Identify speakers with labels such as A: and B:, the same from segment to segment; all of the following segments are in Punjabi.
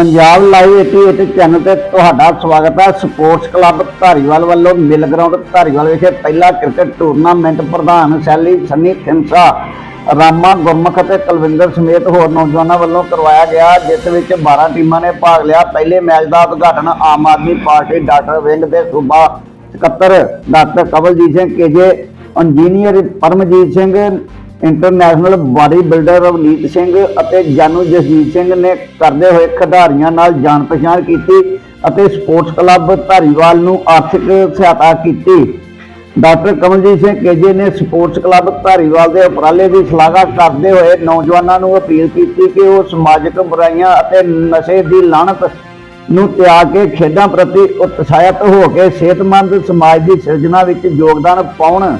A: ਪੰਜਾਬ ਲਾਈਵ 88 ਚੈਨਲ ਤੇ ਤੁਹਾਡਾ ਸਵਾਗਤ ਹੈ। ਸਪੋਰਟਸ ਕਲੱਬ ਧਾਰੀਵਾਲ ਵੱਲੋਂ ਮਿਲ ਗਰਾਊਂਡ ਧਾਰੀਵਾਲ ਵਿਖੇ ਪਹਿਲਾ ਕ੍ਰਿਕਟ ਟੂਰਨਾਮੈਂਟ ਪ੍ਰਧਾਨ ਸ਼ੈਲੀ ਸੰਨੀ ਖਿੰਸਾ, ਰਾਮਾ ਗੁਰਮੁਖ ਅਤੇ ਕੁਲਵਿੰਦਰ ਸਮੇਤ ਹੋਰ ਨੌਜਵਾਨਾਂ ਵੱਲੋਂ ਕਰਵਾਇਆ ਗਿਆ, ਜਿਸ ਵਿੱਚ 12 ਟੀਮਾਂ ਨੇ ਭਾਗ ਲਿਆ। ਪਹਿਲੇ ਮੈਚ ਦਾ ਉਦਘਾਟਨ Aam Aadmi party doctor wing ਦੇ ਸੂਬਾ ਸਕੱਤਰ doctor Kawaljeet Singh KJ engineer Paramjeet Singh international body builder Ravneet Singh ਅਤੇ ਜਾਨੂ ਜਸਜੀਤ ਸਿੰਘ ਨੇ ਕਰਦੇ ਹੋਏ ਖਿਡਾਰੀਆਂ ਨਾਲ ਜਾਣ ਪਛਾਣ ਕੀਤੀ ਅਤੇ ਸਪੋਰਟਸ ਕਲੱਬ ਧਾਰੀਵਾਲ ਨੂੰ ਆਰਥਿਕ ਸਹਾਇਤਾ ਕੀਤੀ। ਡਾਕਟਰ ਕਮਲਜੀਤ ਸਿੰਘ ਕੇਜੇ ਨੇ ਸਪੋਰਟਸ ਕਲੱਬ ਧਾਰੀਵਾਲ ਦੇ ਉਪਰਾਲੇ ਦੀ ਸ਼ਲਾਘਾ ਕਰਦੇ ਹੋਏ ਨੌਜਵਾਨਾਂ ਨੂੰ ਅਪੀਲ ਕੀਤੀ ਕਿ ਉਹ ਸਮਾਜਿਕ ਬੁਰਾਈਆਂ ਅਤੇ ਨਸ਼ੇ ਦੀ ਲਾਹਨਤ ਨੂੰ ਤਿਆਗ ਕੇ ਖੇਡਾਂ ਪ੍ਰਤੀ ਉਤਸ਼ਾਹਿਤ ਹੋ ਕੇ ਸਿਹਤਮੰਦ ਸਮਾਜ ਦੀ ਸਿਰਜਣਾ ਵਿੱਚ ਯੋਗਦਾਨ ਪਾਉਣ।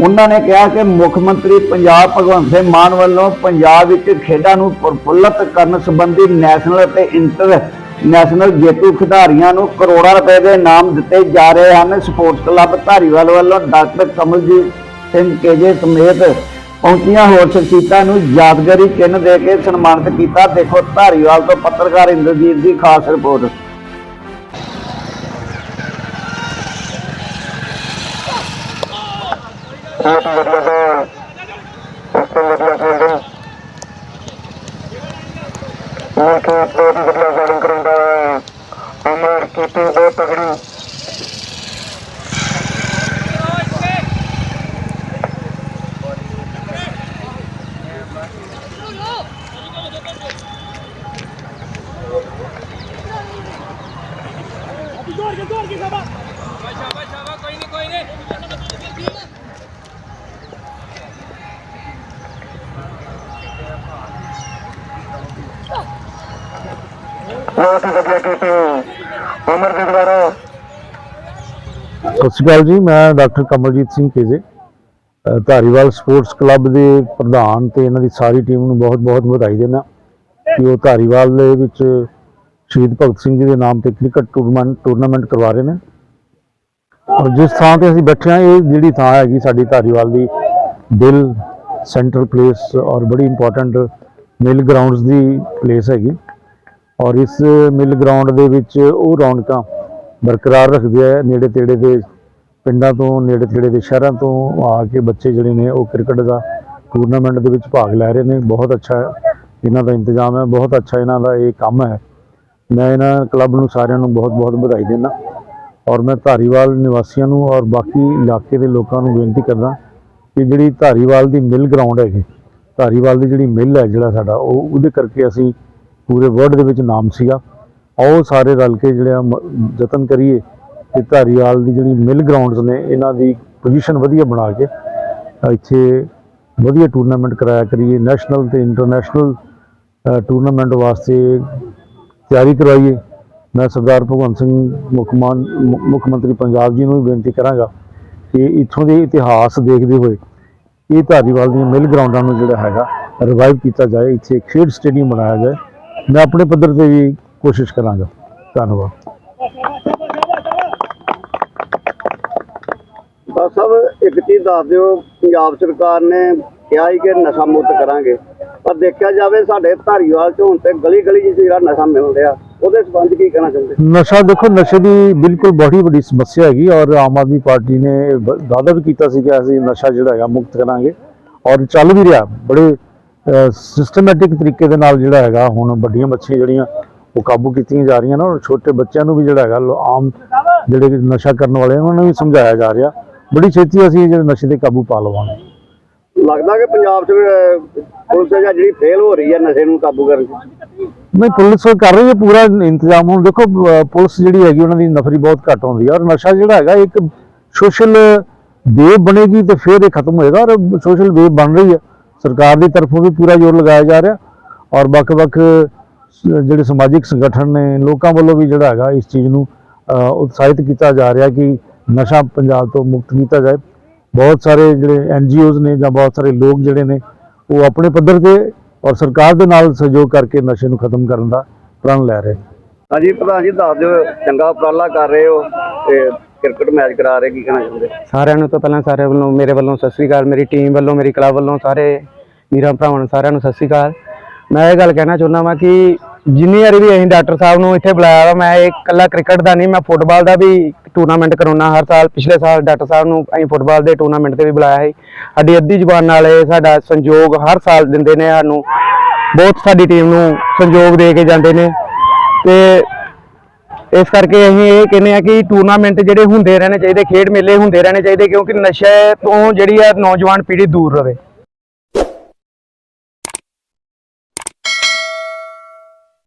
A: ਉਹਨਾਂ ਨੇ ਕਿਹਾ ਕਿ ਮੁੱਖ ਮੰਤਰੀ ਪੰਜਾਬ ਭਗਵੰਤ ਸਿੰਘ ਮਾਨ ਵੱਲੋਂ ਪੰਜਾਬ ਵਿੱਚ ਖੇਡਾਂ ਨੂੰ ਪ੍ਰਫੁੱਲਤ ਕਰਨ ਸੰਬੰਧੀ ਨੈਸ਼ਨਲ ਅਤੇ ਇੰਟਰ ਨੈਸ਼ਨਲ ਜੇਤੂ ਖਿਡਾਰੀਆਂ ਨੂੰ ਕਰੋੜਾਂ ਰੁਪਏ ਦੇ ਇਨਾਮ ਦਿੱਤੇ ਜਾ ਰਹੇ ਹਨ। ਸਪੋਰਟਸ ਕਲੱਬ ਧਾਰੀਵਾਲ ਵੱਲੋਂ ਡਾਕਟਰ ਕਮਲਜੀਤ ਸਿੰਘ ਕੇਜੇ ਸਮੇਤ ਪਹੁੰਚੀਆਂ ਹੋਰ ਸ਼ਖਸੀਅਤਾਂ ਨੂੰ ਯਾਦਗਾਰੀ ਚਿੰਨ੍ਹ ਦੇ ਕੇ ਸਨਮਾਨਿਤ ਕੀਤਾ। ਦੇਖੋ, ਧਾਰੀਵਾਲ ਤੋਂ ਪੱਤਰਕਾਰ ਇੰਦਰਜੀਤ ਦੀ ਖਾਸ ਰਿਪੋਰਟ।
B: ਬਹੁਤ ਵਧੀਆ ਦਾ ਉਸ ਤੋਂ ਵਧੀਆ ਫੀਲਡਿੰਗ ਉਹ ਕਿ ਬਹੁਤ ਹੀ ਵਧੀਆ ਬੈਟਿੰਗ ਕਰਾਉਂਦਾ ਹੈ ਅਮਰ ਕੀਪਿੰਗ ਬਹੁਤ ਤਗੜੀ ਬਹੁਤ ਹੀ ਵਧੀਆ ਕੀਪਿੰਗ ਅਮਰ ਦੇ ਦੁਆਰਾ
C: ਸਤਿ ਸ਼੍ਰੀ ਅਕਾਲ ਜੀ, ਮੈਂ doctor Kamaljeet Singh KJ Dhariwal sports club ਦੇ ਪ੍ਰਧਾਨ ਤੇ ਇਹਨਾਂ ਦੀ ਸਾਰੀ ਟੀਮ ਨੂੰ ਬਹੁਤ-ਬਹੁਤ ਵਧਾਈ ਦੇਣਾ ਕਿ ਉਹ ਧਾਰੀਵਾਲ ਦੇ ਵਿੱਚ ਸ਼ਹੀਦ ਭਗਤ ਸਿੰਘ ਜੀ ਦੇ ਨਾਮ ਤੇ ਕ੍ਰਿਕਟ ਟੂਰਨਾਮੈਂਟ ਟੂਰਨਾਮੈਂਟ ਕਰਵਾ ਰਹੇ ਨੇ। ਔਰ ਜਿਸ ਥਾਂ ਤੇ ਅਸੀਂ ਬੈਠੇ ਹਾਂ, ਇਹ ਜਿਹੜੀ ਥਾਂ ਹੈਗੀ ਸਾਡੀ ਧਾਰੀਵਾਲ ਦੀ ਦਿਲ ਸੈਂਟਰ ਪਲੇਸ ਔਰ ਬੜੀ ਇੰਪੋਰਟੈਂਟ ਮਿਲ ਗਰਾਊਂਡਸ ਦੀ ਪਲੇਸ ਹੈਗੀ। ਔਰ ਇਸ ਮਿਲ ਗਰਾਊਂਡ ਦੇ ਵਿੱਚ ਉਹ ਰੌਣਕਾਂ ਬਰਕਰਾਰ ਰੱਖਦੇ ਆ ਨੇੜੇ ਤੇੜੇ ਦੇ ਪਿੰਡਾਂ ਤੋਂ, ਨੇੜੇ ਤੇੜੇ ਦੇ ਸ਼ਹਿਰਾਂ ਤੋਂ ਆ ਕੇ ਬੱਚੇ ਜਿਹੜੇ ਨੇ ਉਹ ਕ੍ਰਿਕਟ ਦਾ ਟੂਰਨਾਮੈਂਟ ਦੇ ਵਿੱਚ ਭਾਗ ਲੈ ਰਹੇ ਨੇ। ਬਹੁਤ ਅੱਛਾ ਇਹਨਾਂ ਦਾ ਇੰਤਜ਼ਾਮ ਹੈ, ਬਹੁਤ ਅੱਛਾ ਇਹਨਾਂ ਦਾ ਇਹ ਕੰਮ ਹੈ। ਮੈਂ ਇਹਨਾਂ ਕਲੱਬ ਨੂੰ ਸਾਰਿਆਂ ਨੂੰ ਬਹੁਤ-ਬਹੁਤ ਵਧਾਈ ਦਿੰਦਾ ਔਰ ਮੈਂ ਧਾਰੀਵਾਲ ਨਿਵਾਸੀਆਂ ਨੂੰ ਔਰ ਬਾਕੀ ਇਲਾਕੇ ਦੇ ਲੋਕਾਂ ਨੂੰ ਬੇਨਤੀ ਕਰਦਾ ਕਿ ਜਿਹੜੀ ਧਾਰੀਵਾਲ ਦੀ ਮਿਲ ਗਰਾਊਂਡ ਹੈਗੀ, ਧਾਰੀਵਾਲ ਦੀ ਜਿਹੜੀ ਮਿਲ ਹੈ ਜਿਹੜਾ ਸਾਡਾ, ਉਹ ਉਹਦੇ ਕਰਕੇ ਅਸੀਂ ਪੂਰੇ ਵਰਲਡ ਦੇ ਵਿੱਚ ਨਾਮ ਸੀਗਾ। ਆਓ ਸਾਰੇ ਰਲ ਕੇ ਜਿਹੜਾ ਮ- ਯਤਨ ਕਰੀਏ ਕਿ ਧਾਰੀਵਾਲ ਦੀ ਜਿਹੜੀ ਮਿਲ ਗਰਾਊਂਡਸ ਨੇ, ਇਹਨਾਂ ਦੀ ਪੋਜੀਸ਼ਨ ਵਧੀਆ ਬਣਾ ਕੇ ਇੱਥੇ ਵਧੀਆ ਟੂਰਨਾਮੈਂਟ ਕਰਾਇਆ ਕਰੀਏ। ਨੈਸ਼ਨਲ ਤੇ ਇੰਟਰਨੈਸ਼ਨਲ ਟੂਰਨਾਮੈਂਟ ਵਾਸਤੇ ਤਿਆਰੀ ਕਰਵਾਈਏ। ਮੈਂ ਸਰਦਾਰ ਭਗਵੰਤ ਸਿੰਘ ਮੁੱਖ ਮਾਨ ਮੁੱਖ ਮੰਤਰੀ ਪੰਜਾਬ ਜੀ ਨੂੰ ਵੀ ਬੇਨਤੀ ਕਰਾਂਗਾ ਕਿ ਇੱਥੋਂ ਦੇ ਇਤਿਹਾਸ ਦੇਖਦੇ ਹੋਏ ਇਹ ਧਾਰੀਵਾਲ ਦੀਆਂ ਮਿਲ ਗਰਾਊਂਡਾਂ ਨੂੰ ਜਿਹੜਾ ਹੈਗਾ ਰਿਵਾਈਵ ਕੀਤਾ ਜਾਏ। ਇੱਥੇ ਖੇਡ ਸਟੇਡੀਅਮ ਬਣਾਇਆ ਜਾਏ। ਮੈਂ ਆਪਣੇ ਪੱਧਰ ਤੇ ਵੀ ਕੋਸ਼ਿਸ਼ ਕਰਾਂਗਾ। ਧੰਨਵਾਦ।
A: ਡਾਕਟਰ ਸਾਹਿਬ ਇੱਕ ਚੀਜ਼ ਦੱਸ ਦਿਓ ਪੰਜਾਬ ਸਰਕਾਰ ਨੇ ਕਿਹਾ ਹੀ ਕਿ ਨਸ਼ਾ ਮੁਕਤ ਕਰਾਂਗੇ। ਪਰ ਦੇਖਿਆ ਜਾਵੇ ਸਾਡੇ ਧਾਰੀਵਾਲ ਚ ਹੁਣ ਤੇ ਗਲੀ ਗਲੀ ਜਿਹਾ ਜਿਹੜਾ ਨਸ਼ਾ ਮਿਲ ਰਿਹਾ ਉਹਦੇ ਸੰਬੰਧ ਕੀ ਕਹਿਣਾ ਚਾਹੁੰਦੇ?
C: ਨਸ਼ਾ ਦੇਖੋ ਨਸ਼ੇ ਦੀ ਬਿਲਕੁਲ ਬੜੀ ਵੱਡੀ ਸਮੱਸਿਆ ਹੈਗੀ ਔਰ ਆਮ ਆਦਮੀ ਪਾਰਟੀ ਨੇ ਵ- ਵਾਅਦਾ ਵੀ ਕੀਤਾ ਸੀ ਕਿ ਅਸੀਂ ਨਸ਼ਾ ਜਿਹੜਾ ਹੈਗਾ ਮੁਕਤ ਕਰਾਂਗੇ। ਔਰ ਚੱਲ ਵੀ ਰਿਹਾ ਬੜੇ ਸਿਸਟਮੈਟਿਕ ਤਰੀਕੇ ਦੇ ਨਾਲ ਜਿਹੜਾ ਹੈਗਾ ਹੁਣ ਵੱਡੀਆਂ ਮੱਛੀਆਂ ਜਿਹੜੀਆਂ ਉਹ ਕਾਬੂ ਕੀਤੀਆਂ ਜਾ ਰਹੀਆਂ ਨੇ ਔਰ ਛੋਟੇ ਬੱਚਿਆਂ ਨੂੰ ਵੀ ਜਿਹੜਾ ਹੈਗਾ ਆਮ ਜਿਹੜੇ ਨਸ਼ਾ ਕਰਨ ਵਾਲੇ ਉਹਨਾਂ ਨੂੰ ਵੀ ਸਮਝਾਇਆ ਜਾ ਰਿਹਾ। ਬੜੀ ਛੇਤੀ ਅਸੀਂ ਜਿਹੜੇ ਨਸ਼ੇ ਤੇ ਕਾਬੂ ਪਾ ਲਵਾਂਗੇ।
A: ਲੱਗਦਾ ਕਿ ਪੰਜਾਬ ਚ ਪੁਲਿਸ ਹੈ ਜਿਹੜੀ ਫੇਲ ਹੋ ਰਹੀ ਹੈ ਨਸ਼ੇ ਨੂੰ ਕਾਬੂ ਕਰਨ ਚ।
C: ਨਹੀਂ ਪੁਲਿਸ ਕਰ ਰਹੀ ਹੈ ਪੂਰਾ ਇੰਤਜ਼ਾਮ। ਹੁਣ ਦੇਖੋ ਪੁਲਿਸ ਜਿਹੜੀ ਹੈਗੀ ਉਹਨਾਂ ਦੀ ਨਫਰੀ ਬਹੁਤ ਘੱਟ ਹੁੰਦੀ ਹੈ ਔਰ ਨਸ਼ਾ ਜਿਹੜਾ ਹੈਗਾ ਇੱਕ ਸੋਸ਼ਲ ਵੇਵ ਬਣੇਗੀ ਤੇ ਫਿਰ ਇਹ ਖਤਮ ਹੋਏਗਾ ਔਰ ਸੋਸ਼ਲ ਵੇਵ ਬਣ ਰਹੀ ਹੈ। ਸਰਕਾਰ ਦੀ ਤਰਫੋਂ ਵੀ ਪੂਰਾ ਜ਼ੋਰ ਲਗਾਇਆ ਜਾ ਰਿਹਾ ਔਰ ਵੱਖ-ਵੱਖ ਜਿਹੜੇ ਸਮਾਜਿਕ ਸੰਗਠਨ ਨੇ, ਲੋਕਾਂ ਵੱਲੋਂ ਵੀ ਜਿਹੜਾ ਹੈਗਾ ਇਸ ਚੀਜ਼ ਨੂੰ ਉਤਸ਼ਾਹਿਤ ਕੀਤਾ ਜਾ ਰਿਹਾ ਕਿ ਨਸ਼ਾ ਪੰਜਾਬ ਤੋਂ ਮੁਕਤ ਕੀਤਾ ਜਾਏ। ਬਹੁਤ ਸਾਰੇ ਜਿਹੜੇ ਐਨਜੀਓਜ਼ ਨੇ ਜਾਂ ਬਹੁਤ ਸਾਰੇ ਲੋਕ ਜਿਹੜੇ ਨੇ, ਉਹ ਆਪਣੇ ਪੱਧਰ ਤੇ ਔਰ ਸਰਕਾਰ ਦੇ ਨਾਲ ਸਹਿਯੋਗ ਕਰਕੇ ਨਸ਼ੇ ਨੂੰ ਖਤਮ ਕਰਨ ਦਾ ਪ੍ਰਣ ਲੈ ਰਹੇ।
A: ਹਾਂਜੀ, ਪ੍ਰਧਾਨ ਜੀ, ਦੱਸ ਦਿਓ, ਚੰਗਾ ਉਪਰਾਲਾ ਕਰ ਰਹੇ ਹੋ ਤੇ ਕ੍ਰਿਕਟ ਮੈਚ ਕਰਾ ਰਹੇ, ਕੀ ਕਹਿਣਾ ਚਾਹੁੰਦੇ?
D: ਸਾਰਿਆਂ ਨੂੰ ਤਾਂ ਪਹਿਲਾਂ ਸਾਰੇ ਵੱਲੋਂ, ਮੇਰੇ ਵੱਲੋਂ ਸਤਿ ਸ੍ਰੀ ਅਕਾਲ, ਮੇਰੀ ਟੀਮ ਵੱਲੋਂ, ਮੇਰੀ ਕਲੱਬ ਵੱਲੋਂ, ਸਾਰੇ ਵੀਰਾਂ ਭਰਾਵਾਂ ਨੂੰ ਸਾਰਿਆਂ ਨੂੰ ਸਤਿ ਸ੍ਰੀ ਅਕਾਲ। ਮੈਂ ਇਹ ਗੱਲ ਕਹਿਣਾ ਚਾਹੁੰਦਾ ਵਾਂ ਕਿ ਜਿੰਨੀ ਵਾਰੀ ਵੀ ਅਸੀਂ ਡਾਕਟਰ ਸਾਹਿਬ ਨੂੰ ਇੱਥੇ ਬੁਲਾਇਆ ਵਾ, ਮੈਂ ਇਹ ਇਕੱਲਾ ਕ੍ਰਿਕਟ ਦਾ ਨਹੀਂ, ਮੈਂ ਫੁੱਟਬਾਲ ਦਾ ਵੀ ਟੂਰਨਾਮੈਂਟ ਕਰਾਉਣਾ ਹਰ ਸਾਲ, ਪਿਛਲੇ ਸਾਲ ਡਾਕਟਰ ਸਾਹਿਬ ਨੂੰ ਅਸੀਂ ਫੁੱਟਬਾਲ ਦੇ ਟੂਰਨਾਮੈਂਟ ਤੇ ਵੀ ਬੁਲਾਇਆ ਸੀ। ਸਾਡੀ ਅੱਧੀ ਜ਼ੁਬਾਨ ਨਾਲ ਇਹ ਸਾਡਾ ਸੰਯੋਗ ਹਰ ਸਾਲ ਦਿੰਦੇ ਨੇ ਸਾਨੂੰ। ਬਹੁਤ ਸਾਡੀ ਟੀਮ ਨੂੰ ਸੰਯੋਗ ਦੇ ਕੇ ਜਾਂਦੇ ਨੇ। ਤੇ ਇਸ ਕਰਕੇ ਅਸੀਂ ਇਹ ਕਹਿੰਦੇ ਆ ਕਿ ਟੂਰਨਾਮੈਂਟ ਜਿਹੜੇ ਹੁੰਦੇ ਰਹਿਣੇ ਚਾਹੀਦੇ, ਖੇਡ ਮੇਲੇ ਹੁੰਦੇ ਰਹਿਣੇ ਚਾਹੀਦੇ, ਕਿਉਂਕਿ ਨਸ਼ੇ ਤੋਂ ਜਿਹੜੀ ਆ ਨੌਜਵਾਨ ਪੀੜ੍ਹੀ ਦੂਰ ਰਹੇ।